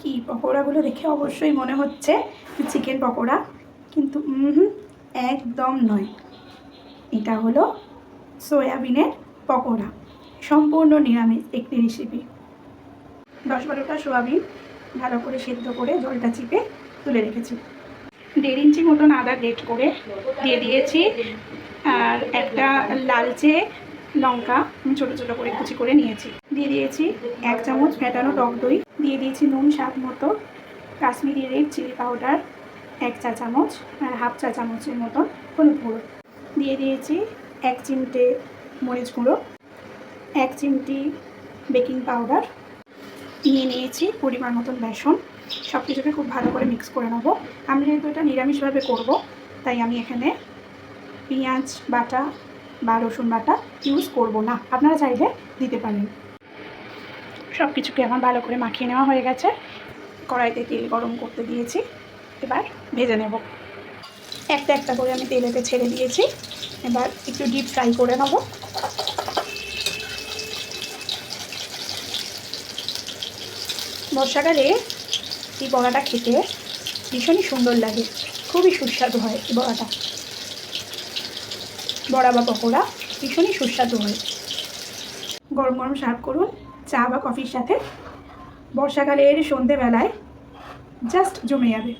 কি পকোড়াগুলো দেখে অবশ্যই মনে হচ্ছে চিকেন পকোড়া, কিন্তু একদম নয়। এটা হলো সয়াবিনের পকোড়া, সম্পূর্ণ নিরামিষ একটি রেসিপি দশ বারোটা সোয়াবিন ভালো করে সেদ্ধ করে জলটা চিপে তুলে রেখেছি। দেড় ইঞ্চি মতন আদা গ্রেট করে দিয়ে দিয়েছি, আর একটা লালচে লঙ্কা ছোটো ছোটো করে কুচি করে নিয়েছি। দিয়ে দিয়েছি এক চামচ ফেটানো টক দই। দিয়ে দিয়েছি নুন স্বাদ মতো। কাশ্মীরি রেড চিলি পাউডার এক চা চামচ আর হাফ চা চামচের মতন হলুদ গুঁড়ো। দিয়ে দিয়েছি এক চিমটে মরিচ গুঁড়ো, এক চিমটি বেকিং পাউডার। নিয়ে নিয়েছি পরিমাণ মতন বেসন। সব কিছুকে খুব ভালো করে মিক্স করে নেব। আমি যেহেতু এটা নিরামিষভাবে করব, তাই আমি এখানে পেঁয়াজ বাটা বা রসুন বাটা ইউজ করব না। আপনারা চাইলে দিতে পারেন। সব কিছুকে আমার ভালো করে মাখিয়ে নেওয়া হয়ে গেছে। কড়াইতে তেল গরম করতে দিয়েছি। এবার ভেজে নেব। একটা একটা করে আমি তেলেতে ছেড়ে দিয়েছি। এবার একটু ডিপ ফ্রাই করে নেব। বর্ষাকালে এই বড়াটা খেতে ভীষণই সুন্দর লাগে। খুবই সুস্বাদু হয় এই বড়াটা। বড়া বা পকোড়া ভীষণই সুস্বাদু হয়। গরম গরম সার্ভ করুন। চা বা কফির সাথে বর্ষাকালের সন্ধেবেলায় জাস্ট জমে যাবে।